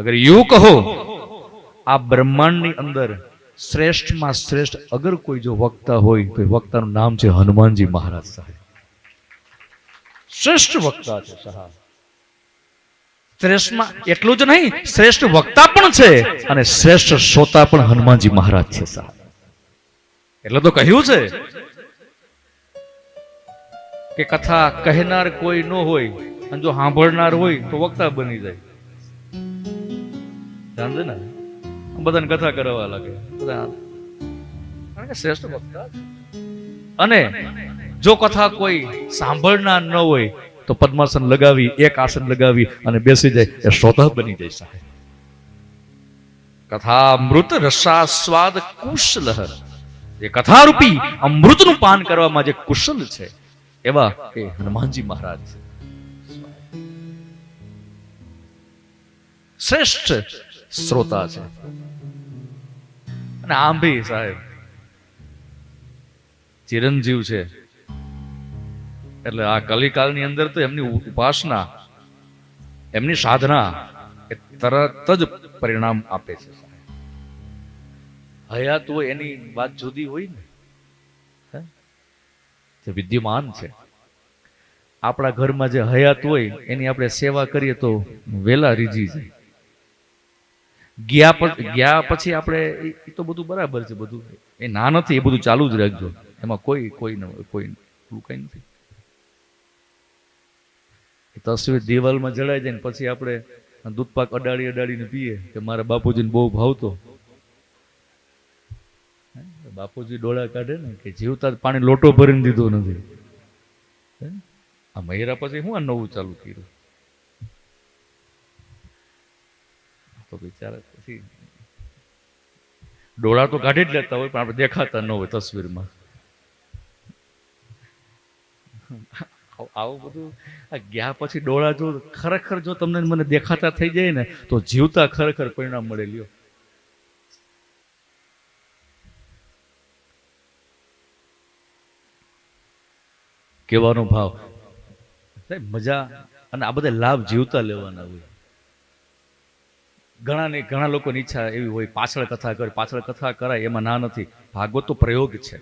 અગર યુ કહો, આ બ્રહ્માંડની અંદર શ્રેષ્ઠમાં શ્રેષ્ઠ અગર કોઈ જો વક્તા હોય, તો વક્તાનું નામ છે હનુમાનજી મહારાજ સાહેબ. શ્રેષ્ઠ વક્તા છે શ્રેષ્ઠમાં એટલું જ નહીં, શ્રેષ્ઠ વક્તા પણ છે અને શ્રેષ્ઠ શ્રોતા પણ હનુમાનજી મહારાજ છે સાહેબ. એટલે તો કહ્યું છે કે કથા કહેનાર કોઈ ન હોય અને જો સાંભળનાર હોય તો વક્તા બની જાય. જાણશે ને બધાને કથા કરવા લાગે. બધા કારણ કે શ્રેષ્ઠ વક્તા અને જો કથા કોઈ સાંભળનાર ન હોય તો પદ્માસન લગાવી એક આસન લગાવી અને બેસી જાય એ શ્રોતા બની જાય સાહેબ. કથા અમૃત રસાસ્વાદ કુશલ જે કથારૂપી અમૃતનું પાન કરવામાં જે કુશલ છે એવા એ હનુમાનજી મહારાજ. છે શ્રેષ્ઠ શ્રોતા છે. અને આમ ભી સાહેબ, ચિરંજીવ છે. એટલે આ કલિકાલની અંદર તો એમની ઉપાસના, એમની સાધના એ તરત જ પરિણામ આપે છે હયાત હોય એની વાત જુદી હોય ને? જે વિદ્યમાન છે. આપણા ઘરમાં જે હયાત હોય એની આપણે સેવા કરીએ તો વેલા રીજી જાય. ગયા ગયા પછી આપણે એ- તો બધું બરાબર છે બધું. એ ના નથી, એ બધું ચાલુ જ રાખજો. એમાં કોઈ કોઈ કોઈ એવું કઈ નથી. તસવીર દિવાલમાં જડાઈ જાય ને પછી આપણે દૂધપાક અડાડી, અડાડીને પીએ કે મારા બાપુજીને બહુ ભાવતો? બાપુજી ડોળા કાઢે ને કે જીવતા પાણી લોટો ભરીને દીધો નથી? આ મહિરા પછી હું આ નવું ચાલુ કર્યું? તો બિચારા પછી ડોળા તો કાઢી જ લેતા હોય, પણ આપણે દેખાતા ન હોય તસવીરમાં. આવું- બધું ગયા પછી ડોળા જો ખરેખર જો તમને મને દેખાતા થઈ જાય ને, તો જીવતા ખરેખર પરિણામ મળે લ્યો. કહેવાનો ભાવ? સાહેબ, મજા અને આ બધા લાભ જીવતા લેવાના હોય. ઘણા ને ઘણા લોકોની ઈચ્છા એવી હોય, પાછળ કથા કરે, પાછળ કથા કરાય, એમાં ના નથી. ભાગવત તો પ્રયોગ છે.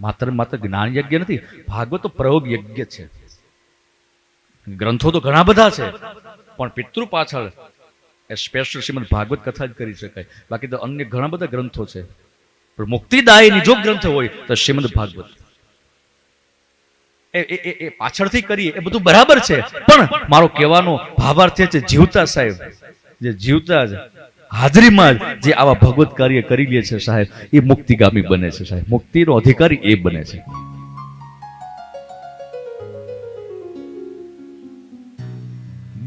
માત્ર માત્ર જ્ઞાન યજ્ઞ નથી, ભાગવત તો પ્રયોગ યજ્ઞ છે. ગ્રંથો તો ઘણા બધા છે, પણ પિતૃ પાછળ એ સ્પેશિયલ શ્રીમદ ભાગવત કથા જ કરી શકાય. બાકી તો અન્ય ઘણા બધા ગ્રંથો છે. પણ મુક્તિદાયની જો ગ્રંથ હોય તો શ્રીમદ ભાગવત. એ- એ- એ પાછળથી કરીએ, એ બધું બરાબર છે. પણ મારો કહેવાનો ભાવાર્થ છે, જીવતા સાહેબ જે જીવતા જ હાજરીમાં જ જે આવા ભગવત કાર્ય કરી લે છે સાહેબ, એ મુક્તિગામી બને છે સાહેબ. મુક્તિનો અધિકારી એ બને છે.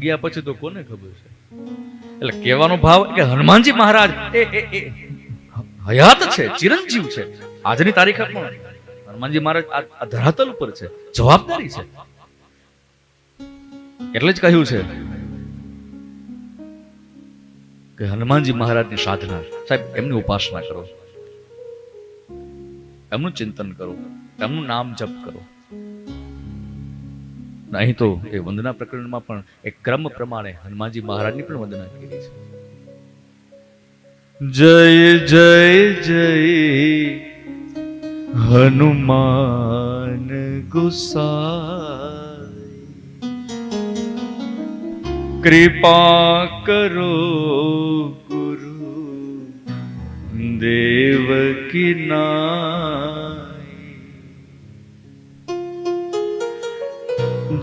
ગયા પછી તો કોને ખબર છે? એટલે કહેવાનો ભાવ કે હનુમાનજી મહારાજ હયાત છે, ચિરંજીવ છે. આજની તારીખે પણ હનુમાનજી મહારાજ આ ધરાતલ ઉપર છે, જવાબદારી છે. એટલે જ કહ્યું છે કે હનુમાનજી મહારાજની સાધના સાહેબ, એમની ઉપાસના કરો. એમનું ચિંતન કરો. એમનું નામ જપ કરો. અહીં તો એ વંદના પ્રકરણમાં પણ એક ક્રમ પ્રમાણે હનુમાનજી મહારાજની પણ વંદના કરી છે. જય જય જય હનુમાન ગુસાઈ. કૃપા કરો ગુરુ દેવ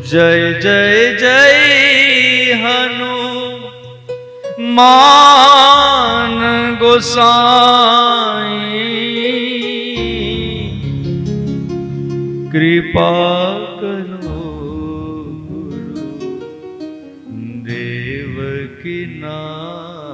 જય જય જય હનુ માન ગોસાઈ. કૃપા ગુરુ દેવકી ના